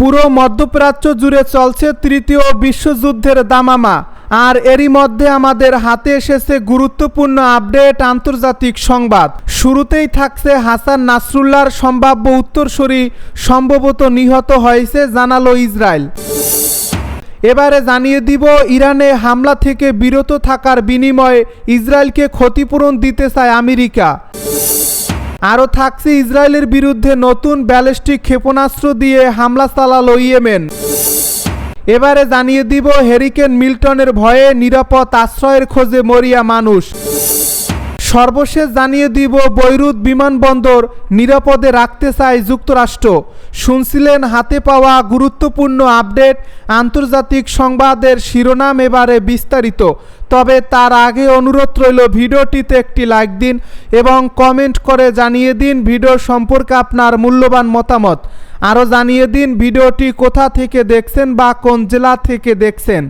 পুরো মধ্যপ্রাচ্য জুড়ে চলছে তৃতীয় বিশ্বযুদ্ধের দামামা। আর এরই মধ্যে আমাদের হাতে এসেছে গুরুত্বপূর্ণ আপডেট আন্তর্জাতিক সংবাদ। শুরুতেই থাকছে হাসান নাসরুল্লাহর সম্ভাব্য উত্তরসূরি, সম্ভবত নিহত হয়েছে, জানালো ইসরায়েল। এবারে জানিয়ে দিব, ইরানে হামলা থেকে বিরত থাকার বিনিময়ে ইসরায়েলকে ক্ষতিপূরণ দিতে চায় আমেরিকা। আরও থাকছে ইসরায়েলের বিরুদ্ধে নতুন ব্যালিস্টিক ক্ষেপণাস্ত্র দিয়ে হামলা চালালো ইয়েমেন। এবারে জানিয়ে দিব হেরিকেন মিল্টনের ভয়ে নিরাপদ আশ্রয়ের খোঁজে মরিয়া মানুষ। সর্বশেষ জানিয়ে দিব, বৈরুত বিমানবন্দর নিরাপদে রাখতে চায় যুক্তরাষ্ট্র। শুনছিলেন, হাতে পাওয়া গুরুত্বপূর্ণ আপডেট আন্তর্জাতিক সংবাদের শিরোনাম এবারে বিস্তারিত। তবে তার আগে অনুরোধ রইল, ভিডিওটিতে একটি লাইক দিন এবং কমেন্ট করে জানিয়ে দিন ভিডিও সম্পর্কে আপনার মূল্যবান মতামত। আরও জানিয়ে দিন ভিডিওটি কোথা থেকে দেখছেন বা কোন জেলা থেকে দেখছেন।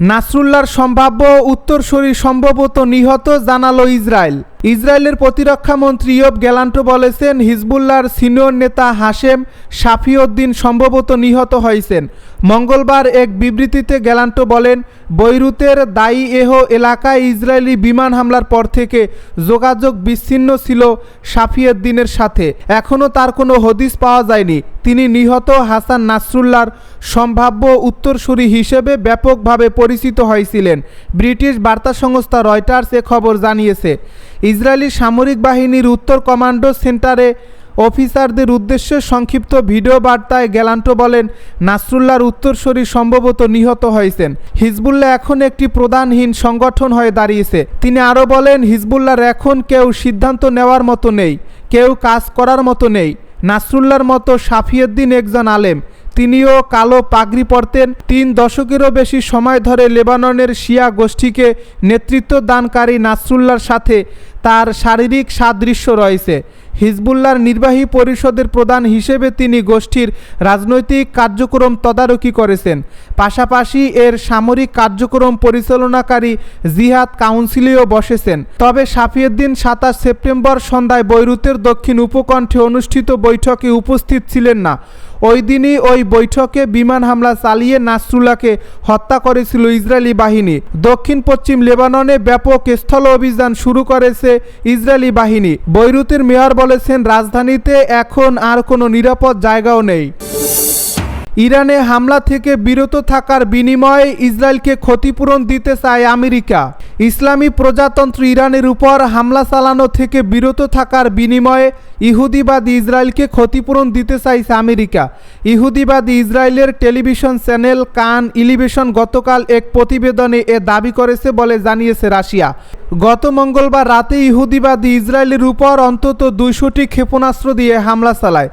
নাসরুল্লাহর সম্ভাব্য উত্তরসূরি সম্ভবত নিহত জানালো ইসরায়েল। ইসরায়েলের প্রতিরক্ষা মন্ত্রী ইয়ব গ্যালান্টো বলেছেন হিজবুল্লার সিনিয়র নেতা হাশেম শাফিউদ্দিন সম্ভবত নিহত হয়েছেন। মঙ্গলবার এক বিবৃতিতে গ্যালান্টো বলেন, বৈরুতের দায়ী এহ এলাকায় ইসরায়েলি বিমান হামলার পর থেকে যোগাযোগ বিচ্ছিন্ন ছিল শাফিউদ্দিনের সাথে। এখনও তার কোনো হদিস পাওয়া যায়নি। তিনি নিহত হাসান নাসরুল্লাহর সম্ভাব্য উত্তরসূরি হিসেবে ব্যাপকভাবে পরিচিত হয়েছিলেন। ব্রিটিশ বার্তা সংস্থা রয়টার্স এ খবর জানিয়েছে, ইসরায়েলি সামরিক বাহিনীর উত্তর কমান্ডো সেন্টারে অফিসারদের উদ্দেশ্যে সংক্ষিপ্ত ভিডিও বার্তায় গ্যালান্টো বলেন, নাসরুল্লাহর উত্তরসূরি সম্ভবত নিহত হয়েছেন। হিজবুল্লাহ এখন একটি প্রধানহীন সংগঠন হয়ে দাঁড়িয়েছে। তিনি আরও বলেন, হিজবুল্লাহর এখন কেউ সিদ্ধান্ত নেওয়ার মতো নেই, কেউ কাজ করার মতো নেই। নাসরুল্লাহর মতো সাফিউদ্দিন একজন আলেম। তিনিও কালো পাগড়ি পরতেন। তিন দশকেরও বেশি সময় ধরে লেবাননের শিয়া গোষ্ঠীকে নেতৃত্ব দানকারী নাসরুল্লাহর সাথে তার শারীরিক সাদৃশ্য রয়েছে। হিজবুল্লাহর নির্বাহী পরিষদের প্রধান হিসেবে তিনি গোষ্ঠীর রাজনৈতিক কার্যক্রম তদারকি করেছেন। পাশাপাশি এর সামরিক কার্যক্রম পরিচালনাকারী জিহাদ কাউন্সিলেও বসেছেন। তবে সাফিউদ্দিন সাতাশ সেপ্টেম্বর সন্ধ্যায় বৈরুতের দক্ষিণ উপকণ্ঠে অনুষ্ঠিত বৈঠকে উপস্থিত ছিলেন না। ওই দিনই ওই বৈঠকে বিমান হামলা চালিয়ে নাসরুল্লাহকে হত্যা করেছিল ইসরায়েলি বাহিনী। দক্ষিণ পশ্চিম লেবাননে ব্যাপক স্থল অভিযান শুরু করেছে ইসরায়েলি বাহিনী। বৈরুতের মেয়র বলেছেন রাজধানীতে এখন আর কোনো নিরাপদ জায়গাও নেই। ইরানে হামলা থেকে বিরত থাকার বিনিময়ে ইসরায়েলকে ক্ষতিপূরণ দিতে চায় আমেরিকা। ইসলামী প্রজাতন্ত্র ইরানের উপর হামলা চালানো থেকে বিরত থাকার বিনিময়ে ইহুদিবাদী ইসরায়েলকে ক্ষতিপূরণ দিতে চাইছে আমেরিকা। ইহুদিবাদী ইসরায়েলের টেলিভিশন চ্যানেল কান ইলিভেশন গতকাল এক প্রতিবেদনে এ দাবি করেছে বলে জানিয়েছে রাশিয়া। গত মঙ্গলবার রাতে ইহুদিবাদী ইসরায়েলের উপর অন্তত দুইশোটি ক্ষেপণাস্ত্র দিয়ে হামলা চালায়।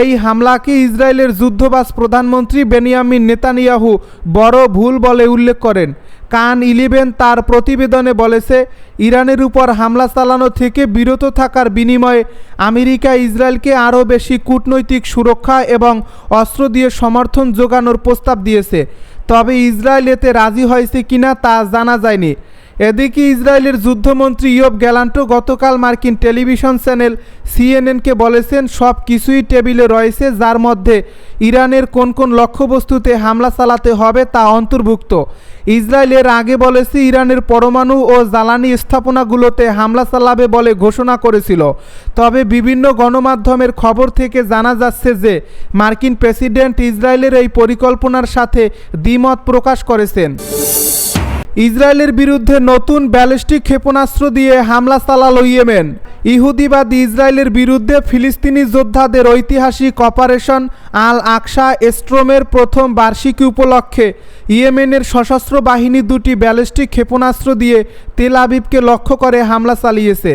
এই হামলাকে ইসরায়েলের যুদ্ধবাস প্রধানমন্ত্রী বেনিয়ামিন নেতানিয়াহু বড় ভুল বলে উল্লেখ করেন। কান ইলিভেন তার প্রতিবেদনে বলেছে, ইরানের উপর হামলা চালানো থেকে বিরত থাকার বিনিময়ে আমেরিকা ইসরায়েলকে আরও বেশি কূটনৈতিক সুরক্ষা এবং অস্ত্র দিয়ে সমর্থন যোগানোর প্রস্তাব দিয়েছে। তবে ইসরায়েল এতে রাজি হয়েছে কিনা তা জানা যায়নি। এদিকে ইসরায়েলের যুদ্ধমন্ত্রী ইয়ব গ্যালান্টো গতকাল মার্কিন টেলিভিশন চ্যানেল সিএনএনকে বলেছেন, সব কিছুই টেবিলে রয়েছে, যার মধ্যে ইরানের কোন কোন লক্ষ্যবস্তুতে হামলা চালাতে হবে তা অন্তর্ভুক্ত। ইসরায়েল এর আগে বলেছে, ইরানের পরমাণু ও জ্বালানি স্থাপনাগুলোতে হামলা চালাবে বলে ঘোষণা করেছিল। তবে বিভিন্ন গণমাধ্যমের খবর থেকে জানা যাচ্ছে যে, মার্কিন প্রেসিডেন্ট ইসরায়েলের এই পরিকল্পনার সাথে দ্বিমত প্রকাশ করেছেন। ইসরায়েলের বিরুদ্ধে নতুন ব্যালিস্টিক ক্ষেপণাস্ত্র দিয়ে হামলা চালাল ইয়েমেন। ইহুদিবাদী ইসরায়েলের বিরুদ্ধে ফিলিস্তিনি যোদ্ধাদের ঐতিহাসিক অপারেশন আল আকসা এস্ট্রোমের প্রথম বার্ষিকী উপলক্ষে ইয়েমেনের সশস্ত্র বাহিনী দুটি ব্যালিস্টিক ক্ষেপণাস্ত্র দিয়ে তেল আবিবকে লক্ষ্য করে হামলা চালিয়েছে।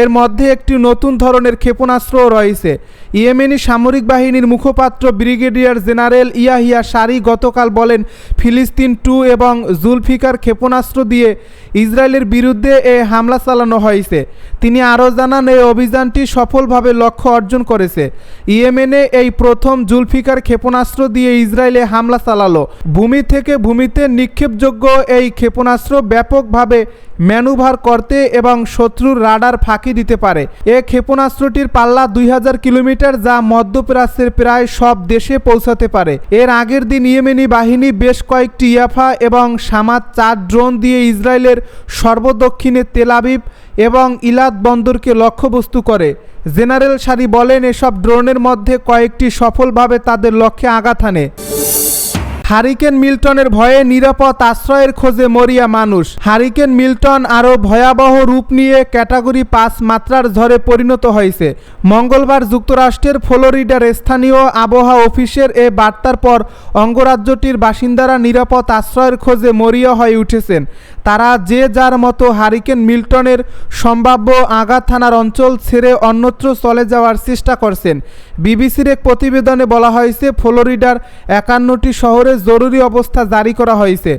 এর মধ্যে একটি নতুন ধরনের ক্ষেপণাস্ত্রও রয়েছে। ইয়েমেনি সামরিক বাহিনীর মুখপাত্র ব্রিগেডিয়ার জেনারেল ইয়াহিয়া সারি গতকাল বলেন, ফিলিস্তিন টু এবং জুলফিকার ক্ষেপণাস্ত্র দিয়ে ইসরায়েলের বিরুদ্ধে এ হামলা চালানো হয়েছে। তিনি আরও জানান, এই অভিযানটি সফলভাবে লক্ষ্য অর্জন করেছে। ইয়েমেনে এই প্রথম জুলফিকার ক্ষেপণাস্ত্র দিয়ে ইসরায়েলে হামলা চালালো। ভূমি থেকে ভূমিতে নিক্ষেপযোগ্য এই ক্ষেপণাস্ত্র ব্যাপকভাবে ম্যানুভার করতে এবং শত্রুর রাডার ফাঁকি দিতে পারে। এ ক্ষেপণাস্ত্রটির পাল্লা দুই হাজার কিলোমিটার যা মধ্যপ্রাচ্যের প্রায় সব দেশে পৌঁছাতে পারে। এর আগের দিন ইয়েমেনি বাহিনী বেশ কয়েকটি ইয়াফা এবং সামাদ চার ড্রোন দিয়ে ইসরায়েলের সর্বদক্ষিণে তেলাবিব এবং ইলাদ বন্দরকে লক্ষ্যবস্তু করে। জেনারেল সারি বলেন, এসব ড্রোনের মধ্যে কয়েকটি সফলভাবে তাদের লক্ষ্যে আঘাত হানে। হারিকেন মিল্টনের ভয়ে নিরাপদ আশ্রয়ের খোঁজে মরিয়া মানুষ। হারিকেন মিল্টন আরও ভয়াবহ রূপ নিয়ে ক্যাটাগরি পাঁচ মাত্রার ঝড়ে পরিণত হয়েছে। মঙ্গলবার যুক্তরাষ্ট্রের ফ্লোরিডার স্থানীয় আবহাওয়া অফিসের এ বার্তার পর অঙ্গরাজ্যটির বাসিন্দারা নিরাপদ আশ্রয়ের খোঁজে মরিয়া হয়ে উঠেছেন। তারা যে যার মতো হারিকেন মিল্টনের সম্ভাব্য আঘাত থানার অঞ্চল ছেড়ে অন্যত্র চলে যাওয়ার চেষ্টা করছেন। বিবিসির এক প্রতিবেদনে বলা হয়েছে, ফ্লোরিডার একান্নটি শহরে জরুরি অবস্থা জারি করা হয়েছে।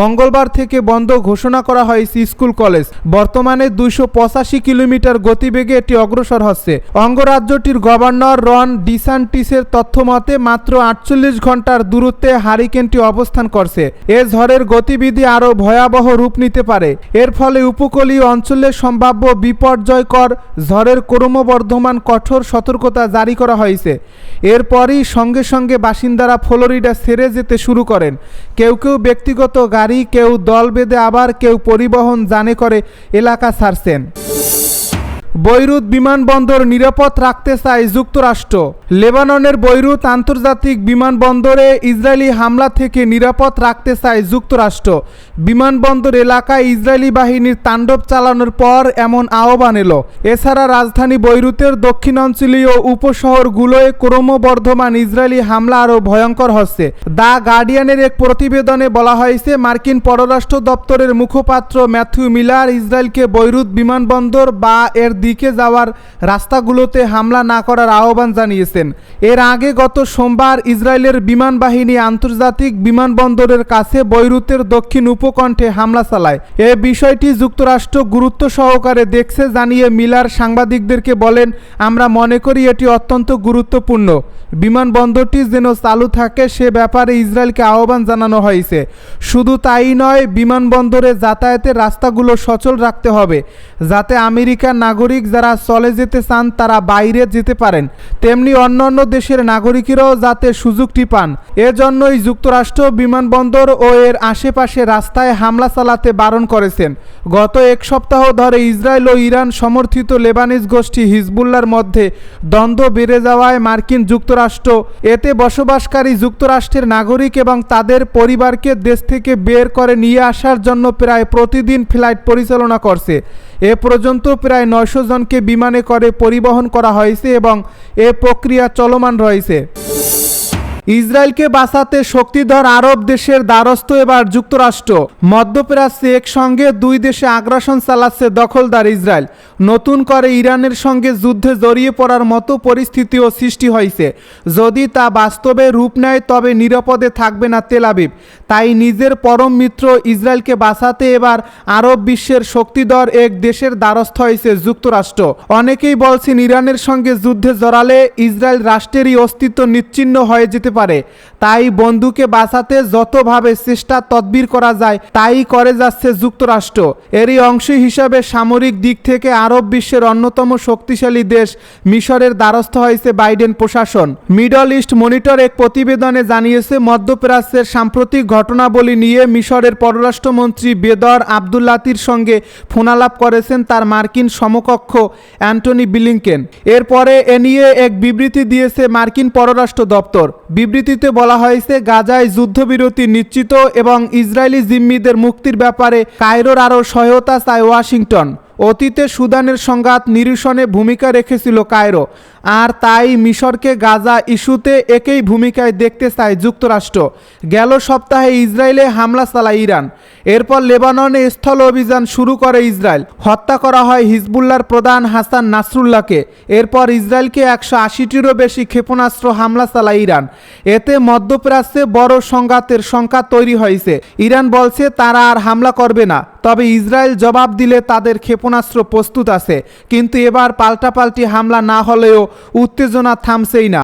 মঙ্গলবার থেকে বন্ধ ঘোষণা করা হয়েছে স্কুল কলেজ। বর্তমানে দুইশো পঁচাশি কিলোমিটার গতিবেগে এটি অগ্রসর হচ্ছে। অঙ্গরাজ্যটির গভর্নর রন ডিসান্টিসের তথ্য মতে, মাত্র আটচল্লিশ ঘণ্টার দূরত্বে হারিকেনটি অবস্থান করছে। এ ঝড়ের গতিবিধি আরও ভয়াবহ রূপ নিতে পারে। এর ফলে উপকূলীয় অঞ্চলে সম্ভাব্য বিপর্যয়কর ঝড়ের ক্রমবর্ধমান কঠোর সতর্কতা জারি করা হয়েছে। এরপরই সঙ্গে সঙ্গে বাসিন্দারা ফ্লোরিডা ছেড়ে যেতে শুরু করেন। কেউ কেউ ব্যক্তিগত গাড়ি, কেউ দল বেঁধে আবার কেউ পরিবহন জানে করে এলাকা ছাড়ছেন। বৈরুত বিমানবন্দর নিরাপদ রাখতে চায় যুক্তরাষ্ট্র। লেবাননের বৈরুত আন্তর্জাতিক বিমানবন্দরে ইসরায়েলি হামলা থেকে নিরাপদ রাখতে চায় যুক্তরাষ্ট্র। বিমানবন্দর এলাকায় ইসরায়েলি বাহিনীর তাণ্ডব চালানোর পর এমন আহ্বান এলো। এছাড়া রাজধানী বৈরুতের দক্ষিণাঞ্চলীয় উপশহরগুলোয় ক্রমবর্ধমান ইসরায়েলি হামলা আরও ভয়ঙ্কর হচ্ছে। দ্য গার্ডিয়ানের এক প্রতিবেদনে বলা হয়েছে, মার্কিন পররাষ্ট্র দপ্তরের মুখপাত্র ম্যাথিউ মিলার ইসরায়েলকে বৈরুত বিমানবন্দর বা এর দিকে যাওয়ার রাস্তাগুলোতে হামলা না করার আহ্বান জানিয়েছেন। এর আগে গত সোমবার ইসরায়েলের বিমান বাহিনী আন্তর্জাতিক বিমানবন্দরের কাছে বৈরুতের দক্ষিণ উপকণ্ঠে হামলা চালায়। এ বিষয়টি যুক্তরাষ্ট্র গুরুত্ব সহকারে দেখছে জানিয়ে মিলার সাংবাদিকদেরকে বলেন, আমরা মনে করি এটি অত্যন্ত গুরুত্বপূর্ণ। বিমানবন্দরটি যেন চালু থাকে সে ব্যাপারে ইসরায়েলকে আহ্বান জানানো হয়েছে। শুধু তাই নয়, বিমানবন্দরে যাতায়াতের রাস্তাগুলো সচল রাখতে হবে, যাতে আমেরিকার নাগরিক যারা চলে যেতে চান, তারা বাইরে যেতে পারেন। তেমনি অন্যান্য দেশের নাগরিকেরাও যাতে সুযোগটি পান। এজন্যই যুক্তরাষ্ট্র বিমানবন্দর ও এর আশেপাশে রাস্তায় হামলা চালাতে বারণ করেছেন। গত এক সপ্তাহ ধরে ইসরায়েল ও ইরান সমর্থিত লেবানিজ গোষ্ঠী হিজবুল্লার মধ্যে দ্বন্দ্ব বেড়ে যাওয়ায় মার্কিন যুক্তরাষ্ট্র এতে বসবাসকারী যুক্তরাষ্ট্রের নাগরিক এবং তাদের পরিবারকে দেশ থেকে বের করে নিয়ে আসার জন্য প্রায় প্রতিদিন ফ্লাইট পরিচালনা করছে। এ পর্যন্ত প্রায় নয়শো জনকে বিমানে করে পরিবহন করা হয়েছে এবং এ প্রক্রিয়া চলমান রয়েছে। ইসরায়েলকে বাঁচাতে শক্তিধর আরব দেশের দ্বারস্থ এবার যুক্তরাষ্ট্র। মধ্যপ্রাচ্যে একসঙ্গে দুই দেশে আগ্রাসন চালাচ্ছে দখলদার ইসরায়েল। নতুন করে ইরানের সঙ্গে যুদ্ধে জড়িয়ে পড়ার মতো পরিস্থিতিও সৃষ্টি হয়েছে। যদি তা বাস্তবে রূপ নেয়, তবে নিরাপদে থাকবে না তেলাবিব তাই নিজের পরম মিত্র ইসরায়েলকে বাঁচাতে এবার আরব বিশ্বের শক্তিধর এক দেশের দ্বারস্থ হয়েছে যুক্তরাষ্ট্র। অনেকেই বলছেন, ইরানের সঙ্গে যুদ্ধে জড়ালে ইসরায়েল রাষ্ট্রেরই অস্তিত্ব নিচ্ছিন্ন হয়ে যেতে পারে। তাই বন্ধুকে বাঁচাতে যতভাবে চেষ্টা তদবির করা যায়, তাই করে যাচ্ছে যুক্তরাষ্ট্র। এরই অংশ হিসাবে সামরিক দিক থেকে আরব বিশ্বের অন্যতম শক্তিশালী দেশ, মিশরের দ্বারস্থ হয়েছে বাইডেন প্রশাসন। মিডল ইস্ট মনিটর এক প্রতিবেদনে জানিয়েছে, মধ্যপ্রাচ্যের সাম্প্রতিক ঘটনাবলী নিয়ে মিশরের পররাষ্ট্রমন্ত্রী বেদর আবদুল্লাতির সঙ্গে ফোনালাপ করেছেন তার মার্কিন সমকক্ষ অ্যান্টনি বিলিংকেন। এরপরে এ নিয়ে এক বিবৃতি দিয়েছে মার্কিন পররাষ্ট্র দপ্তর। বিবৃতিতে বলা হয়েছে, গাজায় যুদ্ধবিরতি নিশ্চিত এবং ইসরায়েলি জিম্মিদের মুক্তির ব্যাপারে কায়রোর আরও সহায়তা চায় ওয়াশিংটন। অতীতে সুদানের সংঘাত নিরসনে ভূমিকা রেখেছিল কায়রো, আর তাই মিশরকে গাজা ইস্যুতে একই ভূমিকায় দেখতে চায় যুক্তরাষ্ট্র। গেল সপ্তাহে ইসরায়েলে হামলা চালায় ইরান। এরপর লেবাননে স্থল অভিযান শুরু করে ইসরায়েল। হত্যা করা হয় হিজবুল্লার প্রধান হাসান নাসরুল্লাহকে। এরপর ইসরায়েলকে একশো আশিটিরও বেশি ক্ষেপণাস্ত্র হামলা চালায় ইরান। এতে মধ্যপ্রাচ্যে বড় সংঘাতের সংখ্যা তৈরি হয়েছে। ইরান বলছে, তারা আর হামলা করবে না। তবে ইসরায়েল জবাব দিলে তাদের ক্ষেপণাস্ত্র প্রস্তুত আছে। কিন্তু এবার পাল্টাপাল্টি হামলা না হলেও উত্তেজনা থামছেই না।